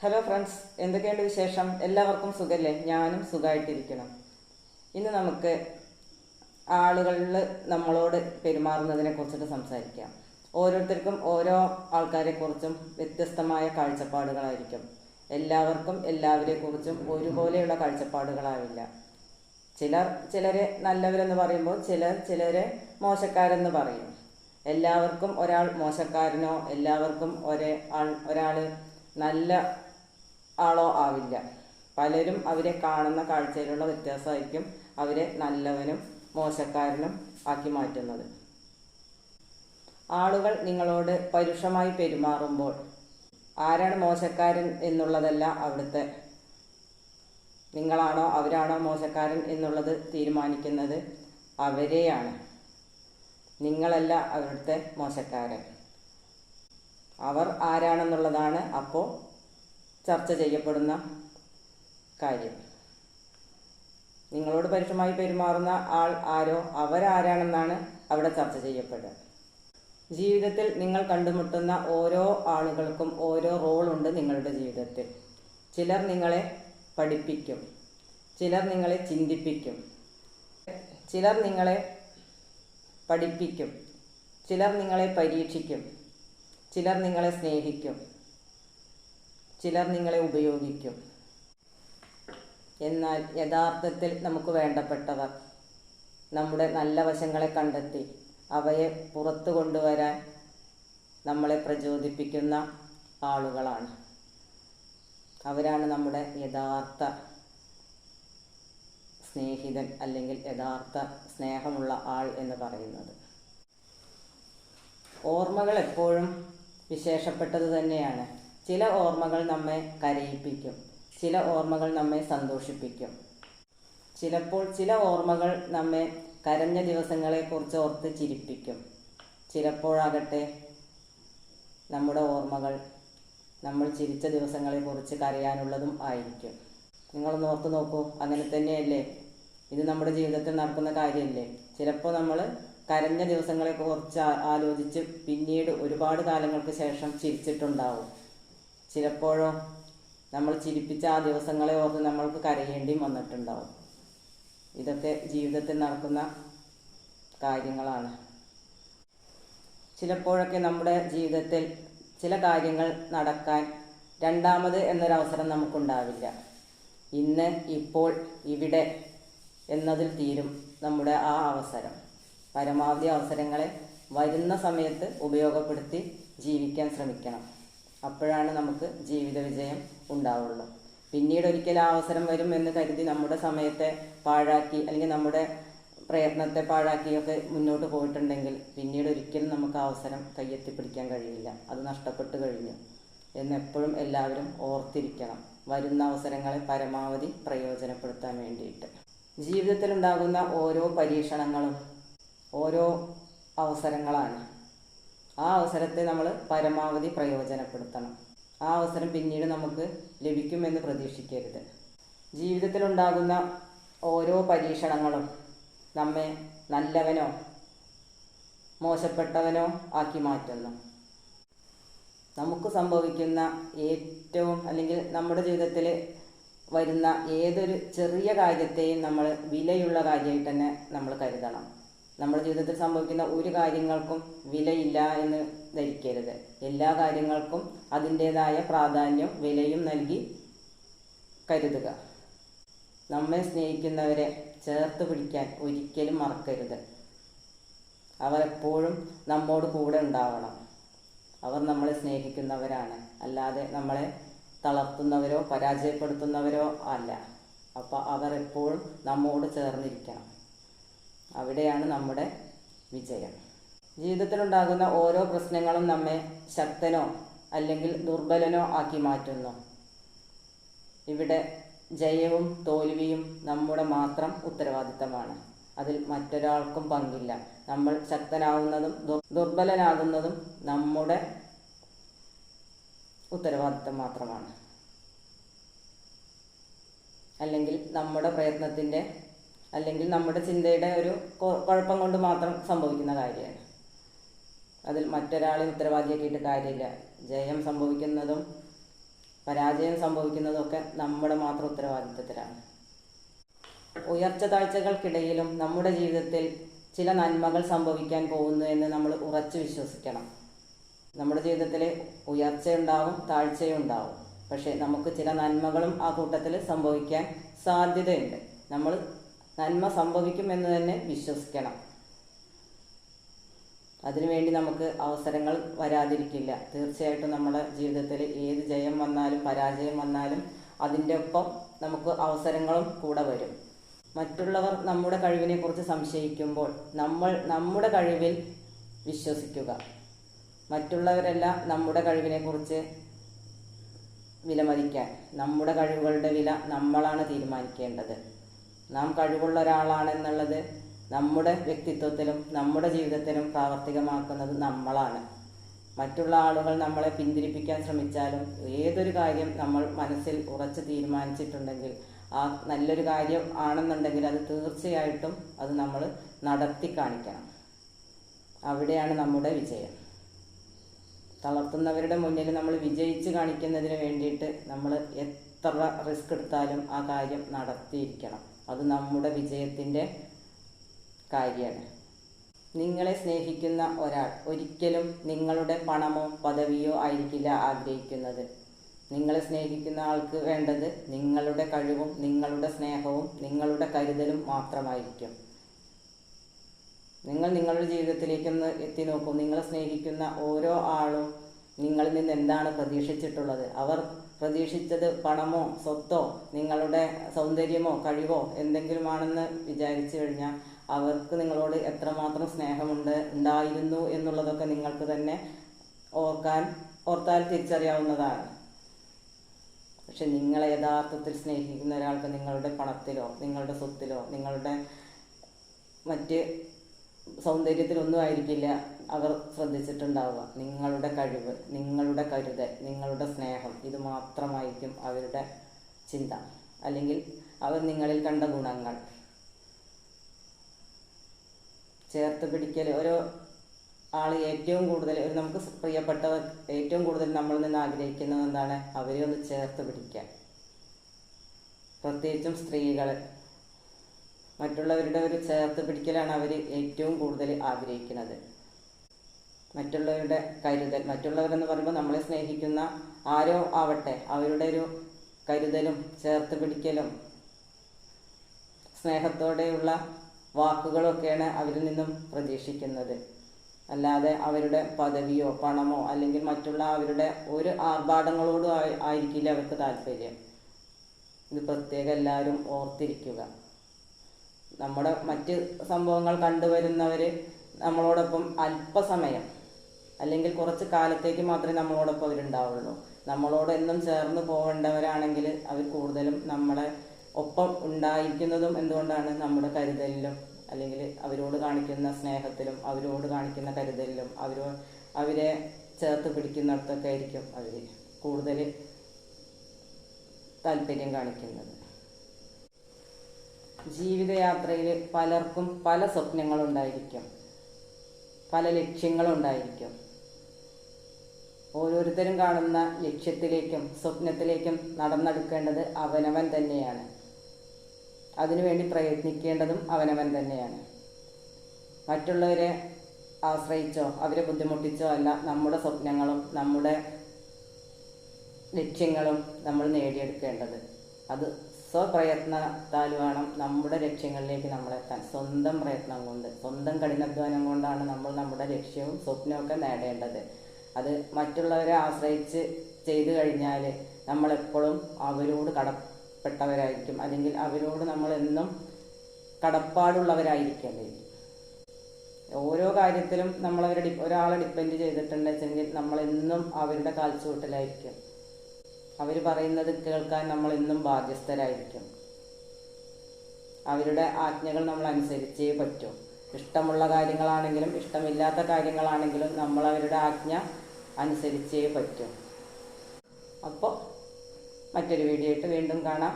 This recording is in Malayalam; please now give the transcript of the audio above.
ഹലോ ഫ്രണ്ട്സ് എന്തൊക്കെയുണ്ട് വിശേഷം? എല്ലാവർക്കും സുഖമല്ലേ ഞാനും സുഖമായിട്ടിരിക്കണം ഇന്ന് നമുക്ക് ആളുകളിൽ നമ്മളോട് പെരുമാറുന്നതിനെ കുറിച്ചിട്ട് സംസാരിക്കാം. ഓരോരുത്തർക്കും ഓരോ ആൾക്കാരെ കുറിച്ചും വ്യത്യസ്തമായ കാഴ്ചപ്പാടുകളായിരിക്കും. എല്ലാവർക്കും എല്ലാവരെക്കുറിച്ചും ഒരുപോലെയുള്ള കാഴ്ചപ്പാടുകളാവില്ല. ചിലർ ചിലരെ നല്ലവരെന്ന് പറയുമ്പോൾ ചിലർ ചിലരെ മോശക്കാരെന്ന് പറയും. എല്ലാവർക്കും ഒരാൾ മോശക്കാരനോ എല്ലാവർക്കും ഒരേ ആൾ ഒരാൾ നല്ല ആളോ ആവില്ല. പലരും അവരെ കാണുന്ന കാഴ്ചയിലുള്ള വ്യത്യാസമായിരിക്കും അവരെ നല്ലവനും മോശക്കാരനും ആക്കി മാറ്റുന്നത്. ആളുകൾ നിങ്ങളോട് പരുഷമായി പെരുമാറുമ്പോൾ ആരാണ് മോശക്കാരൻ എന്നുള്ളതല്ല അവിടുത്തെ നിങ്ങളാണോ അവരാണോ മോശക്കാരൻ എന്നുള്ളത് തീരുമാനിക്കുന്നത് അവരെയാണ്. നിങ്ങളല്ല അവിടുത്തെ മോശക്കാരൻ. അവർ ആരാണെന്നുള്ളതാണ് അപ്പോൾ ചർച്ച ചെയ്യപ്പെടുന്ന കാര്യം. നിങ്ങളോട് പരുഷമായി പെരുമാറുന്ന ആൾ ആരോ അവരാരാണെന്നാണ് അവിടെ ചർച്ച ചെയ്യപ്പെടുക. ജീവിതത്തിൽ നിങ്ങൾ കണ്ടുമുട്ടുന്ന ഓരോ ആളുകൾക്കും ഓരോ റോളുണ്ട് നിങ്ങളുടെ ജീവിതത്തിൽ. ചിലർ നിങ്ങളെ പഠിപ്പിക്കും. ചിലർ നിങ്ങളെ ചിന്തിപ്പിക്കും. ചിലർ നിങ്ങളെ പഠിപ്പിക്കും. ചിലർ നിങ്ങളെ പരീക്ഷിക്കും. ചിലർ നിങ്ങളെ സ്നേഹിക്കും. ചിലർ നിങ്ങളെ ഉപയോഗിക്കും. എന്നാൽ യഥാർത്ഥത്തിൽ നമുക്ക് വേണ്ടപ്പെട്ടവർ നമ്മുടെ നല്ല വശങ്ങളെ കണ്ടെത്തി അവയെ പുറത്തു കൊണ്ടുവരാൻ നമ്മളെ പ്രചോദിപ്പിക്കുന്ന ആളുകളാണ്. അവരാണ് നമ്മുടെ യഥാർത്ഥ സ്നേഹിതൻ അല്ലെങ്കിൽ യഥാർത്ഥ സ്നേഹമുള്ള ആൾ എന്ന് പറയുന്നത്. ഓർമ്മകൾ എപ്പോഴും വിശേഷപ്പെട്ടത് തന്നെയാണ്. ചില ഓർമ്മകൾ നമ്മെ കരയിപ്പിക്കും ചില ഓർമ്മകൾ നമ്മെ സന്തോഷിപ്പിക്കും. ചിലപ്പോൾ ചില ഓർമ്മകൾ നമ്മെ കരഞ്ഞ ദിവസങ്ങളെക്കുറിച്ച് ഓർത്ത് ചിരിപ്പിക്കും. ചിലപ്പോഴാകട്ടെ നമ്മുടെ ഓർമ്മകൾ നമ്മൾ ചിരിച്ച ദിവസങ്ങളെക്കുറിച്ച് കരയാനുള്ളതും ആയിരിക്കും. നിങ്ങളൊന്ന് ഓർത്ത് നോക്കൂ അങ്ങനെ തന്നെയല്ലേ? ഇത് നമ്മുടെ ജീവിതത്തിൽ നടക്കുന്ന കാര്യമല്ലേ? ചിലപ്പോൾ നമ്മൾ കരഞ്ഞ ദിവസങ്ങളെക്കുറിച്ച് ആലോചിച്ച് പിന്നീട് ഒരുപാട് കാലങ്ങൾക്ക് ശേഷം ചിരിച്ചിട്ടുണ്ടാവും. ചിലപ്പോഴോ നമ്മൾ ചിരിപ്പിച്ച ആ ദിവസങ്ങളെ ഓർത്ത് നമ്മൾക്ക് കരയേണ്ടിയും വന്നിട്ടുണ്ടാവും. ഇതൊക്കെ ജീവിതത്തിൽ നടക്കുന്ന കാര്യങ്ങളാണ്. ചിലപ്പോഴൊക്കെ നമ്മുടെ ജീവിതത്തിൽ ചില കാര്യങ്ങൾ നടക്കാൻ രണ്ടാമത് എന്നൊരവസരം നമുക്കുണ്ടാവില്ല. ഇന്ന് ഇപ്പോൾ ഇവിടെ എന്നതിൽ തീരും നമ്മുടെ ആ അവസരം. പരമാവധി അവസരങ്ങളെ വരുന്ന സമയത്ത് ഉപയോഗപ്പെടുത്തി ജീവിക്കാൻ ശ്രമിക്കണം. അപ്പോഴാണ് നമുക്ക് ജീവിത വിജയം ഉണ്ടാവുള്ളൂ. പിന്നീട് ഒരിക്കൽ ആ അവസരം വരും എന്ന് കരുതി നമ്മുടെ സമയത്തെ പാഴാക്കി അല്ലെങ്കിൽ നമ്മുടെ പ്രയത്നത്തെ പാഴാക്കിയൊക്കെ മുന്നോട്ട് പോയിട്ടുണ്ടെങ്കിൽ പിന്നീട് ഒരിക്കലും നമുക്ക് അവസരം കയ്യെത്തിപ്പിടിക്കാൻ കഴിയില്ല. അത് നഷ്ടപ്പെട്ടു കഴിഞ്ഞു. എന്നെപ്പോഴും എല്ലാവരും ഓർത്തിരിക്കണം. വരുന്ന അവസരങ്ങളെ പരമാവധി പ്രയോജനപ്പെടുത്താൻ വേണ്ടിയിട്ട്. ജീവിതത്തിലുണ്ടാകുന്ന ഓരോ പരീക്ഷണങ്ങളും ഓരോ അവസരങ്ങളാണ്. ആ അവസരത്തെ നമ്മൾ പരമാവധി പ്രയോജനപ്പെടുത്തണം. ആ അവസരം പിന്നീട് നമുക്ക് ലഭിക്കുമെന്ന് പ്രതീക്ഷിക്കരുത്. ജീവിതത്തിലുണ്ടാകുന്ന ഓരോ പരീക്ഷണങ്ങളും നമ്മെ നല്ലവനോ മോശപ്പെട്ടവനോ ആക്കി മാറ്റുന്നു. നമുക്ക് സംഭവിക്കുന്ന ഏറ്റവും അല്ലെങ്കിൽ നമ്മുടെ ജീവിതത്തിൽ വരുന്ന ഏതൊരു ചെറിയ കാര്യത്തെയും നമ്മൾ വിലയുള്ള കാര്യമായിട്ട് തന്നെ നമ്മൾ കരുതണം. നമ്മുടെ ജീവിതത്തിൽ സംഭവിക്കുന്ന ഒരു കാര്യങ്ങൾക്കും വിലയില്ല എന്ന് ധരിക്കരുത്. എല്ലാ കാര്യങ്ങൾക്കും അതിന്റെതായ പ്രാധാന്യം വിലയും നൽകി കരുതുക. നമ്മെ സ്നേഹിക്കുന്നവരെ ചേർത്ത് പിടിക്കാൻ ഒരിക്കലും മറക്കരുത്. അവരെപ്പോഴും നമ്മോട് കൂടെ ഉണ്ടാവണം. അവർ നമ്മളെ സ്നേഹിക്കുന്നവരാണ്. അല്ലാതെ നമ്മളെ തളർത്തുന്നവരോ പരാജയപ്പെടുത്തുന്നവരോ അല്ല. അപ്പോൾ അവർ എപ്പോഴും നമ്മോട് ചേർന്നിരിക്കണം. അവിടെയാണ് നമ്മുടെ വിജയം. ജീവിതത്തിലുണ്ടാകുന്ന ഓരോ പ്രശ്നങ്ങളും നമ്മെ ശക്തനോ അല്ലെങ്കിൽ ദുർബലനോ ആക്കി മാറ്റുന്നു. ഇവിടെ ജയവും തോൽവിയും നമ്മുടെ മാത്രം ഉത്തരവാദിത്തമാണ്. അതിൽ മറ്റൊരാൾക്കും പങ്കില്ല. നമ്മൾ ശക്തനാവുന്നതും ദുർബലനാകുന്നതും നമ്മുടെ ഉത്തരവാദിത്തം മാത്രമാണ്. അല്ലെങ്കിൽ നമ്മുടെ പ്രയത്നത്തിന്റെ അല്ലെങ്കിൽ നമ്മുടെ ചിന്തയുടെ ഒരു കുഴപ്പം കൊണ്ട് മാത്രം സംഭവിക്കുന്ന കാര്യമാണ്. അതിൽ മറ്റൊരാളെ ഉത്തരവാദിയാക്കിയിട്ട് കാര്യമില്ല. ജയം സംഭവിക്കുന്നതും പരാജയം സംഭവിക്കുന്നതും ഒക്കെ നമ്മുടെ മാത്രം ഉത്തരവാദിത്വത്തിലാണ് ഉയർച്ച താഴ്ചകൾക്കിടയിലും നമ്മുടെ ജീവിതത്തിൽ ചില നന്മകൾ സംഭവിക്കാൻ പോകുന്നു എന്ന് നമ്മൾ ഉറച്ചു വിശ്വസിക്കണം. നമ്മുടെ ജീവിതത്തിൽ ഉയർച്ചയുണ്ടാവും താഴ്ചയുണ്ടാവും പക്ഷേ നമുക്ക് ചില നന്മകളും ആ കൂട്ടത്തിൽ സംഭവിക്കാൻ സാധ്യതയുണ്ട്. നമ്മൾ നന്മ സംഭവിക്കുമെന്ന് തന്നെ വിശ്വസിക്കണം. അതിനുവേണ്ടി നമുക്ക് അവസരങ്ങൾ വരാതിരിക്കില്ല. തീർച്ചയായിട്ടും നമ്മുടെ ജീവിതത്തിൽ ഏത് ജയം വന്നാലും പരാജയം വന്നാലും അതിന്റെ ഒപ്പം നമുക്ക് അവസരങ്ങളും കൂടെ വരും. മറ്റുള്ളവർ നമ്മുടെ കഴിവിനെക്കുറിച്ച് സംശയിക്കുമ്പോൾ നമ്മൾ നമ്മുടെ കഴിവിൽ വിശ്വസിക്കുക. മറ്റുള്ളവരെല്ലാം നമ്മുടെ കഴിവിനെക്കുറിച്ച് വിലമതിക്കാൻ നമ്മുടെ കഴിവുകളുടെ വില നമ്മളാണ് തീരുമാനിക്കേണ്ടത്. നാം കഴിവുള്ള ഒരാളാണെന്നുള്ളത് നമ്മുടെ വ്യക്തിത്വത്തിലും നമ്മുടെ ജീവിതത്തിലും പ്രാവർത്തികമാക്കുന്നത് നമ്മളാണ്. മറ്റുള്ള ആളുകൾ നമ്മളെ പിന്തിരിപ്പിക്കാൻ ശ്രമിച്ചാലും ഏതൊരു കാര്യം നമ്മൾ മനസ്സിൽ ഉറച്ചു തീരുമാനിച്ചിട്ടുണ്ടെങ്കിൽ ആ നല്ലൊരു കാര്യം ആണെന്നുണ്ടെങ്കിൽ അത് തീർച്ചയായിട്ടും അത് നമ്മൾ നടത്തി കാണിക്കണം. അവിടെയാണ് നമ്മുടെ വിജയം. തളർത്തുന്നവരുടെ മുന്നിൽ നമ്മൾ വിജയിച്ച് കാണിക്കുന്നതിന് വേണ്ടിയിട്ട് നമ്മൾ എത്ര റിസ്ക് എടുത്താലും ആ കാര്യം നടത്തിയിരിക്കണം. അത് നമ്മുടെ വിജയത്തിന്റെ കാര്യമാണ്. നിങ്ങളെ സ്നേഹിക്കുന്ന ഒരാൾ ഒരിക്കലും നിങ്ങളുടെ പണമോ പദവിയോ ആയിരിക്കില്ല ആഗ്രഹിക്കുന്നത്. നിങ്ങളെ സ്നേഹിക്കുന്ന ആൾക്ക് വേണ്ടത് നിങ്ങളുടെ കഴിവും നിങ്ങളുടെ സ്നേഹവും നിങ്ങളുടെ കരുതലും മാത്രമായിരിക്കും. നിങ്ങൾ നിങ്ങളുടെ ജീവിതത്തിലേക്കൊന്ന് എത്തി നോക്കൂ. നിങ്ങളെ സ്നേഹിക്കുന്ന ഓരോ ആളും നിങ്ങളിൽ നിന്ന് എന്താണ് പ്രതീക്ഷിച്ചിട്ടുള്ളത്? അവർ പ്രതീക്ഷിച്ചത് പണമോ സ്വത്തോ നിങ്ങളുടെ സൗന്ദര്യമോ കഴിവോ എന്തെങ്കിലുമാണെന്ന് വിചാരിച്ചു കഴിഞ്ഞാൽ അവർക്ക് നിങ്ങളോട് എത്രമാത്രം സ്നേഹമുണ്ട് ഉണ്ടായിരുന്നു എന്നുള്ളതൊക്കെ നിങ്ങൾക്ക് തന്നെ ഓർക്കാൻ ഓർത്താൽ തിരിച്ചറിയാവുന്നതാണ്. പക്ഷെ നിങ്ങളെ യഥാർത്ഥത്തിൽ സ്നേഹിക്കുന്ന ഒരാൾക്ക് നിങ്ങളുടെ പണത്തിലോ നിങ്ങളുടെ സ്വത്തിലോ നിങ്ങളുടെ മറ്റ് സൗന്ദര്യത്തിലൊന്നും ആയിരിക്കില്ല. അവർ ശ്രദ്ധിച്ചിട്ടുണ്ടാവുക. നിങ്ങളുടെ കഴിവ് നിങ്ങളുടെ കരുതൽ നിങ്ങളുടെ സ്നേഹം ഇത് മാത്രമായിരിക്കും അവരുടെ ചിന്ത. അല്ലെങ്കിൽ അവർ നിങ്ങളിൽ കണ്ട ഗുണങ്ങൾ. ചേർത്ത് പിടിക്കൽ. ഓരോ ആൾ ഏറ്റവും കൂടുതൽ ഒരു നമുക്ക് പ്രിയപ്പെട്ടവർ ഏറ്റവും കൂടുതൽ നമ്മളിൽ നിന്ന് ആഗ്രഹിക്കുന്നത് എന്താണ്? അവരെ ഒന്ന് ചേർത്ത് പിടിക്കാൻ. പ്രത്യേകിച്ചും സ്ത്രീകൾ. മറ്റുള്ളവരുടെ ഒരു ചേർത്ത് പിടിക്കലാണ് അവർ ഏറ്റവും കൂടുതൽ ആഗ്രഹിക്കുന്നത്. മറ്റുള്ളവരുടെ കരുതൽ മറ്റുള്ളവരെന്ന് പറയുമ്പോൾ നമ്മളെ സ്നേഹിക്കുന്ന ആരോ ആവട്ടെ അവരുടെ ഒരു കരുതലും ചേർത്ത് പിടിക്കലും സ്നേഹത്തോടെയുള്ള വാക്കുകളൊക്കെയാണ് അവരിൽ നിന്നും പ്രതീക്ഷിക്കുന്നത്. അല്ലാതെ അവരുടെ പദവിയോ പണമോ അല്ലെങ്കിൽ മറ്റുള്ള അവരുടെ ഒരു ആർഭാടങ്ങളോടും ആയി- ആയിരിക്കില്ല അവർക്ക് താല്പര്യം. ഇത് പ്രത്യേകം എല്ലാവരും ഓർത്തിരിക്കുക. നമ്മുടെ മറ്റ് സംഭവങ്ങൾ കണ്ടുവരുന്നവർ നമ്മളോടൊപ്പം അല്പസമയം അല്ലെങ്കിൽ കുറച്ച് കാലത്തേക്ക് മാത്രമേ നമ്മളോടൊപ്പം അവരുണ്ടാവുള്ളൂ. നമ്മളോട് എന്നും ചേർന്ന് പോകേണ്ടവരാണെങ്കിൽ അവർ കൂടുതലും നമ്മളെ ഒപ്പം ഉണ്ടായിരിക്കുന്നതും എന്തുകൊണ്ടാണ്? നമ്മുടെ കരുതലിലും അല്ലെങ്കിൽ അവരോട് കാണിക്കുന്ന സ്നേഹത്തിലും അവരോട് കാണിക്കുന്ന കരുതലിലും അവരോ അവരെ ചേർത്ത് പിടിക്കുന്നിടത്തൊക്കെ ആയിരിക്കും അവർ കൂടുതൽ താല്പര്യം കാണിക്കുന്നത്. ജീവിതയാത്രയിൽ പലർക്കും പല സ്വപ്നങ്ങളുണ്ടായിരിക്കും. പല ലക്ഷ്യങ്ങളുണ്ടായിരിക്കും. ഓരോരുത്തരും കാണുന്ന ലക്ഷ്യത്തിലേക്കും സ്വപ്നത്തിലേക്കും നടന്നെടുക്കേണ്ടത് അവനവൻ തന്നെയാണ്. അതിനുവേണ്ടി പ്രയത്നിക്കേണ്ടതും അവനവൻ തന്നെയാണ്. മറ്റുള്ളവരെ ആശ്രയിച്ചോ അവരെ ബുദ്ധിമുട്ടിച്ചോ അല്ല നമ്മുടെ സ്വപ്നങ്ങളും നമ്മുടെ ലക്ഷ്യങ്ങളും നമ്മൾ നേടിയെടുക്കേണ്ടത്. അത് സ്വപ്രയത്നത്താൽ വേണം നമ്മുടെ ലക്ഷ്യങ്ങളിലേക്ക് നമ്മളെത്താൻ. സ്വന്തം പ്രയത്നം കൊണ്ട് സ്വന്തം കഠിനാധ്വാനം കൊണ്ടാണ് നമ്മൾ നമ്മുടെ ലക്ഷ്യവും സ്വപ്നമൊക്കെ നേടേണ്ടത്. അത് മറ്റുള്ളവരെ ആശ്രയിച്ച് ചെയ്തു കഴിഞ്ഞാൽ നമ്മളെപ്പോഴും അവരോട് കടപ്പെട്ടവരായിരിക്കും. അല്ലെങ്കിൽ അവരോട് നമ്മളെന്നും കടപ്പാടുള്ളവരായിരിക്കേണ്ടി ഓരോ കാര്യത്തിലും നമ്മളവരെ ഡി ഒരാളെ ഡിപ്പെൻഡ് ചെയ്തിട്ടുണ്ടെങ്കിൽ നമ്മളെന്നും അവരുടെ കാൽച്ചുവട്ടിലായിരിക്കും. അവർ പറയുന്നത് കേൾക്കാൻ നമ്മളെന്നും ബാധ്യസ്ഥരായിരിക്കും. അവരുടെ ആജ്ഞകൾ നമ്മൾ അനുസരിച്ചേ പറ്റൂ. ഇഷ്ടമുള്ള കാര്യങ്ങളാണെങ്കിലും ഇഷ്ടമില്ലാത്ത കാര്യങ്ങളാണെങ്കിലും നമ്മൾ അവരുടെ ആജ്ഞ അനുസരിച്ചേ പറ്റൂ. അപ്പോൾ മറ്റൊരു വീഡിയോ ആയിട്ട് വീണ്ടും കാണാം.